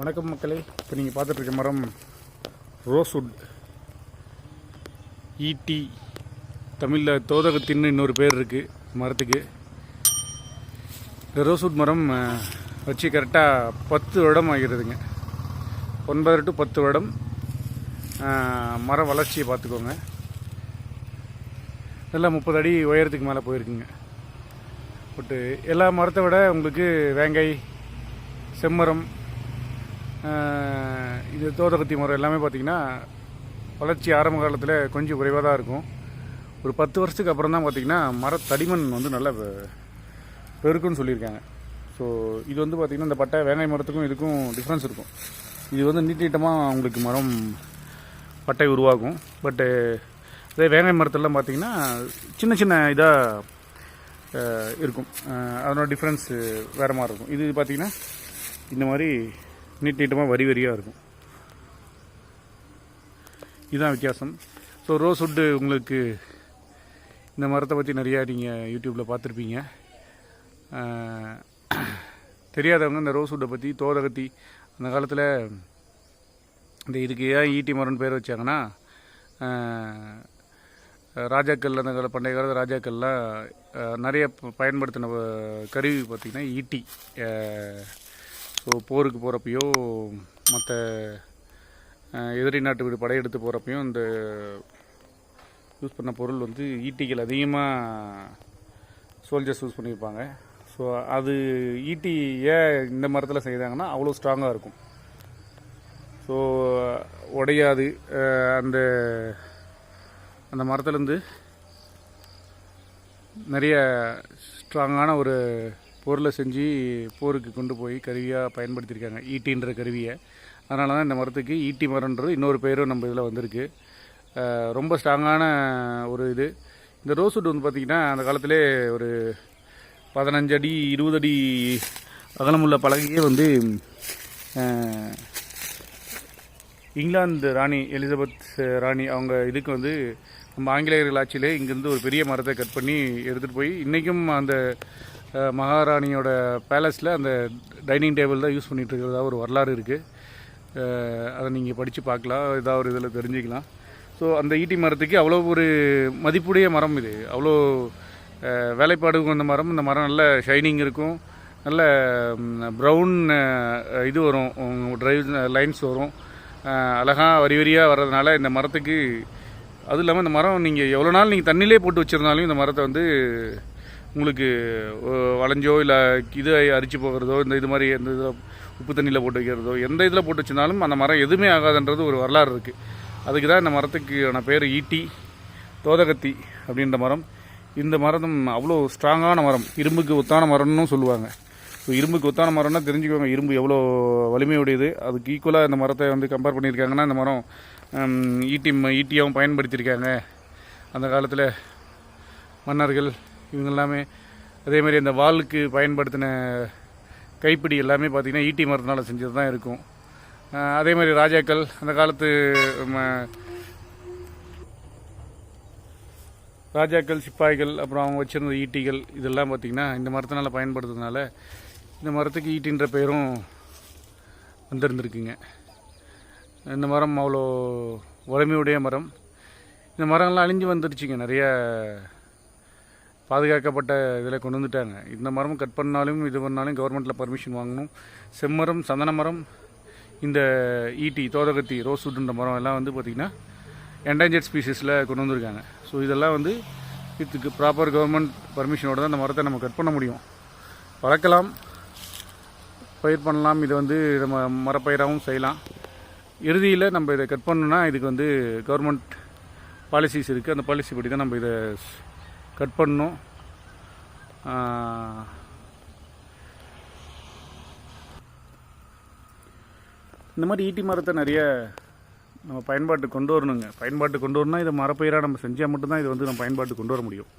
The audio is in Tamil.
வணக்கம் மக்களே. இப்போ நீங்கள் பார்த்துட்ருக்க மரம் ரோஸ்வுட். ஈட்டி. தமிழில் தோதகத்தின்னு இன்னொரு பேர் இருக்குது மரத்துக்கு. இந்த ரோஸ்வுட் மரம் வச்சு கரெக்டாக பத்து வருடம் ஆகிடுதுங்க ஒன்பது டு பத்து வருடம் மரம் மர வளர்ச்சியை பார்த்துக்கோங்க. நல்லா முப்பது அடி உயரத்துக்கு மேலே போயிருக்குங்க. பட்டு எல்லா மரத்தை விட உங்களுக்கு வேங்காய் செம்மரம் இது தோதகத்தி மரம் எல்லாமே பார்த்திங்கன்னா வளர்ச்சி ஆரம்ப காலத்தில் கொஞ்சம் குறைவாக தான் இருக்கும். ஒரு பத்து வருஷத்துக்கு அப்புறம் தான் பார்த்திங்கன்னா மர தடிமன் வந்து நல்லா பெருக்குன்னு சொல்லியிருக்காங்க. ஸோ இது வந்து பார்த்திங்கன்னா இந்த பட்டை வேங்காய் மரத்துக்கும் இதுக்கும் டிஃப்ரென்ஸ் இருக்கும். இது வந்து நீட் நீட்டமாக உங்களுக்கு மரம் பட்டை உருவாகும். பட்டு அதே வேங்காய் மரத்துலலாம் பார்த்திங்கன்னா சின்ன சின்ன இதாக இருக்கும். அதனோட டிஃப்ரென்ஸ் வேறு மாதிரி இருக்கும். இது பார்த்திங்கன்னா இந்த மாதிரி நீட் நீட்டமாக வரி வரியாக இருக்கும். இதுதான் வித்தியாசம். ஸோ ரோஸ் வுட்டு உங்களுக்கு இந்த மரத்தை பற்றி நிறையா நீங்கள் யூடியூப்பில் பார்த்துருப்பீங்க. தெரியாதவங்க இந்த ரோஸ் வுட்டை பற்றி தோதகத்தி அந்த காலத்தில் இந்த இதுக்கு ஏன் ஈட்டி மரம்னு பேர் வச்சாங்கன்னா ராஜாக்கள் அந்த கால பண்டைய காலத்து ராஜாக்கள்லாம் நிறைய பயன்படுத்தின கருவி பார்த்திங்கன்னா ஈட்டி ஸோ போருக்கு போகிறப்பையோ மற்ற எதிரி நாட்டு வீடு படையெடுத்து போகிறப்பையும் இந்த யூஸ் பண்ண பொருள் வந்து ஈட்டிகள் அதிகமாக சோல்ஜர்ஸ் யூஸ் பண்ணியிருப்பாங்க ஸோ அது ஈட்டி ஏன் இந்த மரத்தில் செய்தாங்கன்னா அவ்வளோ ஸ்ட்ராங்காக இருக்கும். ஸோ உடையாது. அந்த அந்த மரத்துலேருந்து நிறைய ஸ்ட்ராங்கான ஒரு பொருளை செஞ்சு போருக்கு கொண்டு போய் கருவியாக பயன்படுத்தியிருக்காங்க. ஈட்டின்ற கருவியை. அதனால தான் இந்த மரத்துக்கு ஈட்டி மரம்ன்றது இன்னொரு பேரும் நம்ம இதில் வந்திருக்கு. ரொம்ப ஸ்ட்ராங்கான ஒரு இது. இந்த ரோஸ்வுட் வந்து பார்த்திங்கன்னா அந்த காலத்திலே ஒரு பதினஞ்சு அடி இருபது அடி அகலமுள்ள பலகையே வந்து இங்கிலாந்து ராணி எலிசபெத் ராணி அவங்க இதுக்கு வந்து நம்ம ஆங்கிலேயர்கள் ஆட்சியிலே இங்கேருந்து ஒரு பெரிய மரத்தை கட் பண்ணி எடுத்துகிட்டு போய் இன்றைக்கும் அந்த மகாராணியோட பேலஸில் அந்த டைனிங் டேபிள் தான் யூஸ் பண்ணிகிட்டு இருக்கிறதா ஒரு வரலாறு இருக்குது அதை நீங்கள் படித்து பார்க்கலாம். ஏதாவது ஒரு இதில் தெரிஞ்சுக்கலாம். ஸோ அந்த ஈட்டி மரத்துக்கு அவ்வளோ ஒரு மதிப்புடைய மரம் இது. அவ்வளோ வேலைப்பாடு கொண்ட மரம். இந்த மரம் நல்ல ஷைனிங் இருக்கும். நல்ல ப்ரௌன் இது வரும். ட்ரைவ் லைன்ஸ் வரும். அழகாக அழகா வரி வரியாக வர்றதுனால இந்த மரத்துக்கு அதுவும் இல்லாமல் இந்த மரம் நீங்கள் எவ்வளோ நாள் நீங்கள் தண்ணியிலே போட்டு வச்சுருந்தாலும் இந்த மரத்தை வந்து உங்களுக்கு வளைஞ்சோ இல்லை இது அரிச்சு போகிறதோ இந்த இது மாதிரி எந்த இதில் உப்பு தண்ணியில் போட்டு வைக்கிறதோ எந்த இதில் போட்டு வச்சிருந்தாலும் அந்த மரம் எதுவுமே ஆகாதுன்றது ஒரு வரலாறு இருக்குது அதுக்கு தான் இந்த மரத்துக்கான பேர் ஈட்டி தோதகத்தி அப்படின்ற மரம். இந்த மரம் அவ்வளோ ஸ்ட்ராங்கான மரம். இரும்புக்கு ஒத்தான மரம்னு சொல்லுவாங்க. ஸோ இரும்புக்கு ஒத்தான மரம்னா தெரிஞ்சுக்கோங்க இரும்பு எவ்வளோ வலிமையுடையது. அதுக்கு ஈக்குவலாக இந்த மரத்தை வந்து கம்பேர் பண்ணியிருக்காங்கன்னா இந்த மரம் ஈட்டி ம- ஈட்டியாகவும் பயன்படுத்தியிருக்காங்க. அந்த காலத்தில் மன்னர்கள் இவங்க எல்லாமே அதே மாதிரி அந்த வாளுக்கு பயன்படுத்தின கைப்பிடி எல்லாமே பார்த்திங்கன்னா ஈட்டி மரத்தினால் செஞ்சது தான் இருக்கும். அதே மாதிரி ராஜாக்கள் அந்த காலத்து ராஜாக்கள் சிப்பாய்கள் அப்புறம் அவங்க வச்சிருந்த ஈட்டிகள் இதெல்லாம் பார்த்திங்கன்னா இந்த மரத்தினால் பயன்படுத்துறதுனால இந்த மரத்துக்கு ஈட்டின்ற பெயரும் வந்திருந்துருக்குங்க. இந்த மரம் அவ்வளோ வலிமையுடைய மரம். இந்த மரங்கள்லாம் அழிஞ்சு வந்துருச்சுங்க நிறைய பாதுகாக்கப்பட்ட இதில் கொண்டு வந்துட்டாங்க. இந்த மரம் கட் பண்ணாலும் இது பண்ணாலும் கவர்மெண்ட்டில் பர்மிஷன் வாங்கணும். செம்மரம் சந்தன மரம் இந்த ஈட்டி தோதகத்தி ரோஸ்வுட்ன்ற மரம் எல்லாம் வந்து பார்த்திங்கன்னா என்டேஞ்சர்ட் ஸ்பீசிஸில் கொண்டு வந்திருக்காங்க. ஸோ இதெல்லாம் வந்து இதுக்கு ப்ராப்பர் கவர்மெண்ட் பர்மிஷனோட தான் அந்த மரத்தை நம்ம கட் பண்ண முடியும். வளர்க்கலாம். பயிர் பண்ணலாம். இதை வந்து நம்ம மரப்பயிராகவும் செய்யலாம். இறுதியில் நம்ம இதை கட் பண்ணணும்னா இதுக்கு வந்து கவர்மெண்ட் பாலிசிஸ் இருக்குது அந்த பாலிசி படி தான் நம்ம இதை கட் பண்ணும். இந்த மாதிரி ஈட்டி மரத்தை நிறைய நம்ம பயன்பாட்டு கொண்டு வரணுங்க. பயன்பாட்டு கொண்டு வரணும்னா இதை மரப்பயிராக நம்ம செஞ்சால் மட்டும்தான் இது வந்து நம்ம பயன்பாட்டு கொண்டு வர முடியும்.